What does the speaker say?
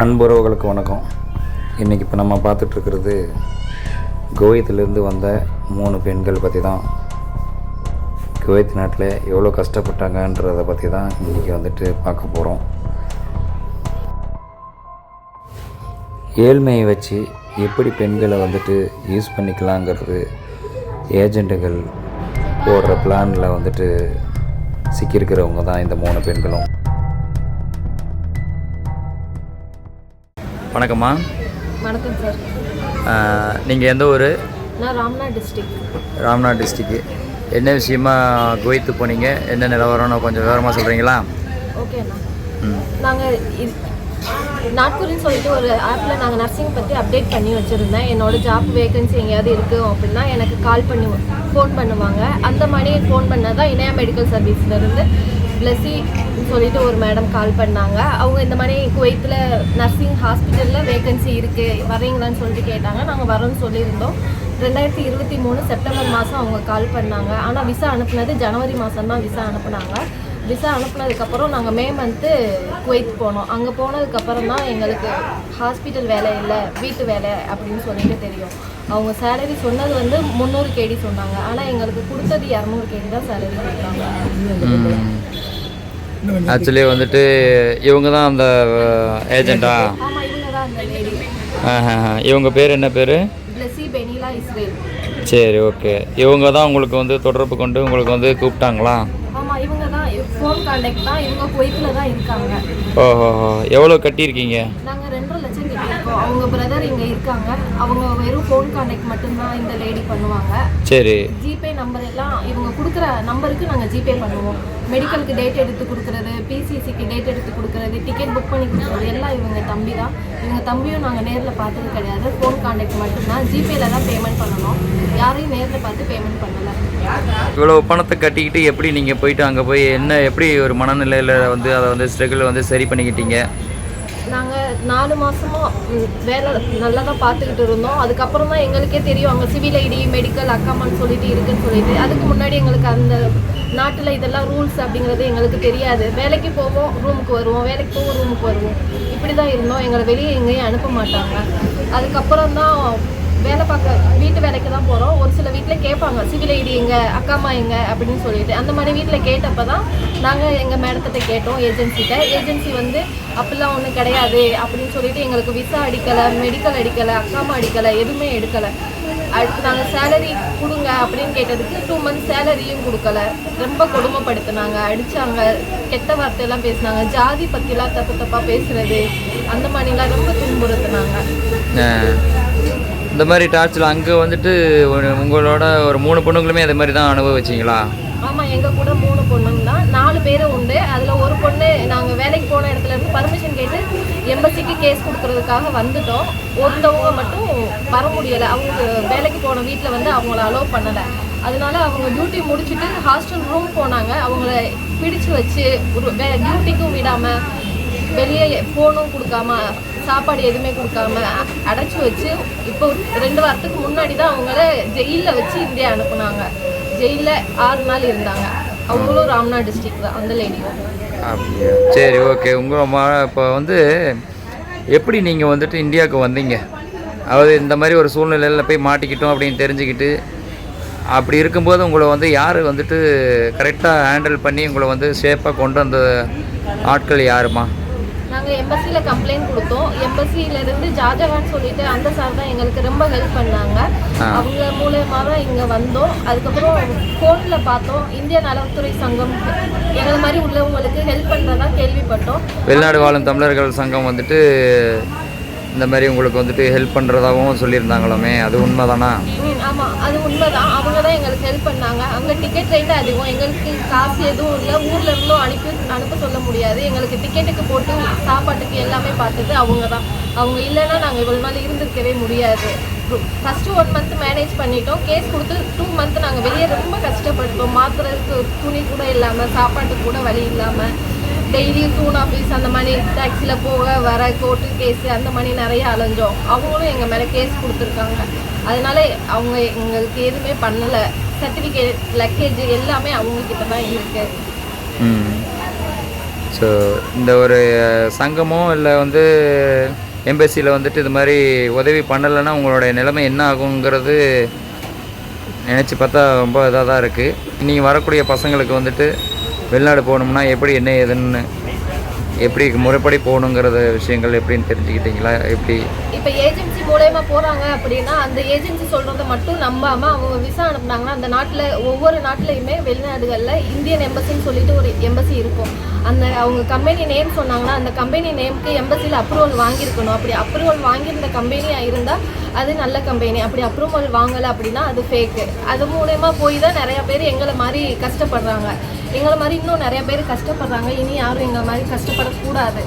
அன்புறவுகளுக்கு வணக்கம். இன்றைக்கி இப்போ நம்ம பார்த்துட்ருக்கிறது குவைத்திலேருந்து வந்த மூணு பெண்கள் பற்றி தான் குவைத் நாட்டில் எவ்வளோ கஷ்டப்பட்டாங்கன்றதை பற்றி தான் இன்றைக்கி வந்துட்டு பார்க்க போகிறோம் ஏழ்மையை வச்சு எப்படி பெண்களை வந்துட்டு யூஸ் பண்ணிக்கலாங்கிறது ஏஜெண்ட்டுகள் போடுற பிளானில் வந்துட்டு சிக்கியிருக்கிறவங்க தான் இந்த மூணு பெண்களும். வணக்கம்மா. வணக்கம் சார். நீங்கள் எந்த ஊர்? நான் ராம்நாத் டிஸ்ட்ரிக்ட் ராம்நாத் டிஸ்ட்ரிக்கு. என்ன விஷயமா குவைத்து போனீங்க? என்ன நிலவரம்னு கொஞ்சம் விவரமாக சொல்கிறீங்களா ஓகேண்ணா நாங்கள் இது சொல்லிட்டு ஒரு ஆப்பில் நாங்கள் நர்சிங் பற்றி அப்டேட் பண்ணி வச்சுருந்தேன். என்னோட ஜாப் வேகன்சி எங்கேயாவது இருக்கும் அப்படின்னா எனக்கு கால் பண்ணி ஃபோன் பண்ணுவாங்க. அந்த மாதிரி ஃபோன் பண்ணால் தான் இணையா மெடிக்கல் சர்வீஸ்லேருந்து பிளஸி சொல்லிட்டு ஒரு மேடம் கால் பண்ணாங்க. அவங்க இந்த மாதிரி குவைத்தில் நர்சிங் ஹாஸ்பிட்டலில் வேகன்சி இருக்குது வரீங்களான்னு சொல்லிட்டு கேட்டாங்க. நாங்கள் வரோன்னு சொல்லியிருந்தோம். ரெண்டாயிரத்தி இருபத்தி மூணு செப்டம்பர் மாதம் அவங்க கால் பண்ணாங்க. ஆனால் விசா அனுப்புனது ஜனவரி மாதம் தான் விசா அனுப்புனாங்க. விசா அனுப்புனதுக்கப்புறம் நாங்கள் மே மந்த்து குவைத் போனோம். அங்கே போனதுக்கப்புறம் தான் எங்களுக்கு ஹாஸ்பிட்டல் வேலை இல்லை வீட்டு வேலை அப்படின்னு சொல்லிட்டு தெரியும். அவங்க சேலரி சொன்னது வந்து முந்நூறு கேடி சொன்னாங்க. ஆனால் எங்களுக்கு கொடுத்தது இரநூறு கேடி தான் சேலரி கொடுத்தாங்க. ஆக்சுவலி வந்துட்டு இவங்க தான் அந்த ஏஜெண்டா இவங்க தான் அந்த லேடி இவங்க பேர் என்ன பேர்? பிளஸி பெனிலா இஸ்ரேல் சரி ஓகே இவங்க தான் உங்களுக்கு வந்து தொடர்பு கொண்டு உங்களுக்கு வந்து கூப்பிட்டாங்களா? ஃபோன் கான்டாக்ட் தான் இவங்க குவைத்தில் தான் இருக்காங்க. ஓஹோ எவ்வளோ கட்டியிருக்கீங்க? நாங்கள் அவங்க பிரதர் இங்கே இருக்காங்க. அவங்க வெறும் ஃபோன் கான்டாக்ட் மட்டும்தான் இந்த லேடி பண்ணுவாங்க. சரி. ஜிபே நம்பர் எல்லாம் இவங்க கொடுக்குற நம்பருக்கு நாங்கள் ஜிபே பண்ணுவோம். மெடிக்கலுக்கு டேட் எடுத்து கொடுக்குறது பிசிசிக்கு டேட் எடுத்து கொடுக்குறது டிக்கெட் புக் பண்ணி கொடுக்குறது எல்லாம் இவங்க தம்பி தான் இவங்க தம்பியும் நாங்கள் நேரில் பார்த்தது கிடையாது. ஃபோன் கான்டாக்ட் மட்டும்தான். ஜிபேல தான் பேமெண்ட் பண்ணணும். யாரையும் நேரில் பார்த்து பேமெண்ட் பண்ணலை. இவ்வளோ பணத்தை கட்டிக்கிட்டு எப்படி நீங்கள் போயிட்டு அங்கே போய் என்ன எப்படி ஒரு மனநிலையில் வந்து அதை வந்து ஸ்ட்ரகிள் வந்து சரி பண்ணிக்கிட்டீங்க? நாங்கள் நாலு மாதமும் வேலை நல்லா தான் பார்த்துக்கிட்டு இருந்தோம். அதுக்கப்புறம் தான் எங்களுக்கே தெரியும் அங்கே சிவில் ஐடி மெடிக்கல் அக்காமான்னு சொல்லிட்டு இருக்குன்னு சொல்லிட்டு. அதுக்கு முன்னாடி எங்களுக்கு அந்த நாட்டில் இதெல்லாம் ரூல்ஸ் அப்படிங்கிறது எங்களுக்கு தெரியாது. வேலைக்கு போவோம் ரூமுக்கு வருவோம். வேலைக்கு போவோம் ரூமுக்கு வருவோம். இப்படி தான் இருந்தோம். எங்களை வெளியே எங்கேயும் அனுப்ப மாட்டாங்க. அதுக்கப்புறம் தான் வேலை பார்க்க வீட்டு வேலைக்கு தான் போகிறோம் ஒரு சில வீட்டில் கேட்பாங்க சிவில் ஐடி எங்க அக்காமா எங்க? அப்படின்னு சொல்லிட்டு. அந்த மாதிரி வீட்டில் கேட்டப்ப தான் நாங்கள் எங்கள் மேடத்திட்ட கேட்டோம் ஏஜென்சிகிட்ட ஏஜென்சி வந்து அப்படிலாம் ஒன்றும் கிடையாது அப்படின்னு சொல்லிட்டு எங்களுக்கு விசா அடிக்கலை மெடிக்கல் அடிக்கலை அக்கா அம்மா அடிக்கலை எதுவுமே எடுக்கலை. அடுத்து நாங்கள் சேலரி கொடுங்க அப்படின்னு கேட்டதுக்கு டூ மந்த்ஸ் சேலரியும் கொடுக்கல. ரொம்ப கொடுமைப்படுத்தினாங்க அடித்தாங்க கெட்ட வார்த்தையெல்லாம் பேசினாங்க. ஜாதி பற்றிலாம் தப்பு தப்பாக பேசுறது அந்த மாதிரிலாம் ரொம்ப துன்புறுத்துனாங்க. இந்த மாதிரி டார்ச்சர் அங்கே வந்துட்டு ஒரு- உங்களோட ஒரு மூணு பொண்ணுங்களுமே அதே மாதிரி தான் அனுபவிச்சிங்களா? ஆமாம் எங்கள் கூட மூணு பொண்ணுங்க தான் நாலு பேரும் உண்டு. அதில் ஒரு பொண்ணு நாங்கள் வேலைக்கு போன இடத்துல இருந்து பர்மிஷன் கேட்டு எம்பசிக்கு கேஸ் கொடுக்கறதுக்காக வந்துட்டோம். ஒருத்தவங்க மட்டும் வர முடியலை. அவங்க வேலைக்கு போன வீட்டில் வந்து அவங்கள அலோவ் பண்ணலை. அதனால அவங்க டியூட்டி முடிச்சுட்டு ஹாஸ்டல் ரூம் போனாங்க. அவங்கள பிடிச்சு வச்சு ஒரு டியூட்டிக்கும் விடாமல் வெளியே ஃபோனும் கொடுக்காம சாப்பாடு எதுவுமே கொடுக்காம அடைச்சி வச்சு இப்போ ரெண்டு வாரத்துக்கு முன்னாடி தான் அவங்கள ஜெயிலில் வச்சு இந்தியா அனுப்புனாங்க. ஜெயிலில் ஆறு நாள் இருந்தாங்க. அவங்களும் ராம்நாத் டிஸ்ட்ரிக்ட் தான் அந்த லேடியும் அப்படியா? சரி ஓகே உங்கள் இப்போ வந்து எப்படி நீங்கள் வந்துட்டு இந்தியாவுக்கு வந்தீங்க? அதாவது இந்த மாதிரி ஒரு சூழ்நிலையில் போய் மாட்டிக்கிட்டோம் அப்படின்னு தெரிஞ்சுக்கிட்டு அப்படி இருக்கும்போது உங்களை வந்து யார் வந்துட்டு கரெக்டாக ஹேண்டில் பண்ணி உங்களை வந்து சேஃபாக கொண்டு வந்த ஆட்கள் யாருமா நாங்கள் எம்பசியில் கம்ப்ளைண்ட் கொடுத்தோம். எம்பசியில இருந்து ஜாஜகான் சொல்லிட்டு அந்த சார் தான் எங்களுக்கு ரொம்ப ஹெல்ப் பண்ணாங்க. அவங்க மூலயமா தான் இங்கே வந்தோம். அதுக்கப்புறம் ஃபோனில் பார்த்தோம். இந்திய நலத்துறை சங்கம் எங்களை மாதிரி உள்ளவங்களுக்கு ஹெல்ப் பண்ணுறதா கேள்விப்பட்டோம். வெளிநாடு வாழும் தமிழர்கள் சங்கம் வந்துட்டு இந்த மாதிரி உங்களுக்கு வந்துட்டு ஹெல்ப் பண்ணுறதாகவும் சொல்லியிருந்தாங்களாமே அது உண்மைதானா? ம், ஆமாம் அது உண்மைதான். அவங்க தான் எங்களுக்கு ஹெல்ப் பண்ணாங்க. அங்கே டிக்கெட் ரேட்டு அதிகம். எங்களுக்கு காசு எதுவும் இல்லை. ஊரில் இருந்தும் அனுப்பி அனுப்ப சொல்ல முடியாது. எங்களுக்கு டிக்கெட்டுக்கு போட்டு சாப்பாட்டுக்கு எல்லாமே பார்த்தது அவங்க தான் அவங்க இல்லைன்னா நாங்கள் இவ்வளோ நாள் இருந்திருக்கவே முடியாது. ஃபஸ்ட்டு ஒன் மந்த் மேனேஜ் பண்ணிட்டோம். கேஸ் கொடுத்து டூ மந்த் நாங்கள் வெளியே ரொம்ப கஷ்டப்பட்டோம் மாத்திரத்துக்கு துணி கூட இல்லாமல் சாப்பாட்டுக்கு கூட வழி இல்லாமல் டெய்லியும் டூன் ஆஃபீஸ் அந்த மாதிரி டாக்ஸியில் போக வர கோர்ட்டு கேஸு அந்த மாதிரி நிறைய அலைஞ்சோம். அவங்களும் எங்கள் மேலே கேஸ் கொடுத்துருக்காங்க. அதனால அவங்க எங்களுக்கு எதுவுமே பண்ணலை. சர்டிஃபிகேட் லக்கேஜ் எல்லாமே அவங்கக்கிட்ட தான் இருக்குது ம். ஸோ இந்த ஒரு சங்கமோ இல்லை வந்து எம்பசியில் வந்துட்டு இது மாதிரி உதவி பண்ணலைன்னா உங்களுடைய நிலைமை என்ன ஆகுங்கிறது நினச்சி பார்த்தா ரொம்ப இதாக தான் இருக்குது நீங்கள் வரக்கூடிய பசங்களுக்கு வந்துட்டு வெளிநாடு போகணும்னா எப்படி என்ன ஏதுன்னு எப்படி முறைப்படி போகணுங்கிறத விஷயங்கள் எப்படின்னு தெரிஞ்சுக்கிட்டீங்களா? எப்படி இப்போ ஏஜென்சி மூலயமா போறாங்க அப்படின்னா அந்த ஏஜென்சி சொல்றதை மட்டும் நம்பாம அவங்க விசா அனுப்புனாங்கன்னா அந்த நாட்டில் ஒவ்வொரு நாட்டிலையுமே வெளிநாடுகளில் இந்தியன் எம்பசின்னு சொல்லிட்டு ஒரு எம்பசி இருக்கும். அந்த அவங்க கம்பெனி நேம் சொன்னாங்கன்னா அந்த கம்பெனி நேம்க்கு எம்பசியில் அப்ரூவல் வாங்கியிருக்கணும். அப்படி அப்ரூவல் வாங்கியிருந்த கம்பெனியாக இருந்தால் அது நல்ல கம்பெனி அப்படி அப்ரூவல் வாங்கலை அப்படின்னா அது ஃபேக்கு அது மூலயமா போய் தான் நிறைய பேர் எங்களை மாதிரி கஷ்டப்படுறாங்க. எங்களை மாதிரி இன்னும் நிறைய பேர் கஷ்டப்படுறாங்க. இனி யாரும் எங்களை மாதிரி கஷ்டப்படக்கூடாது.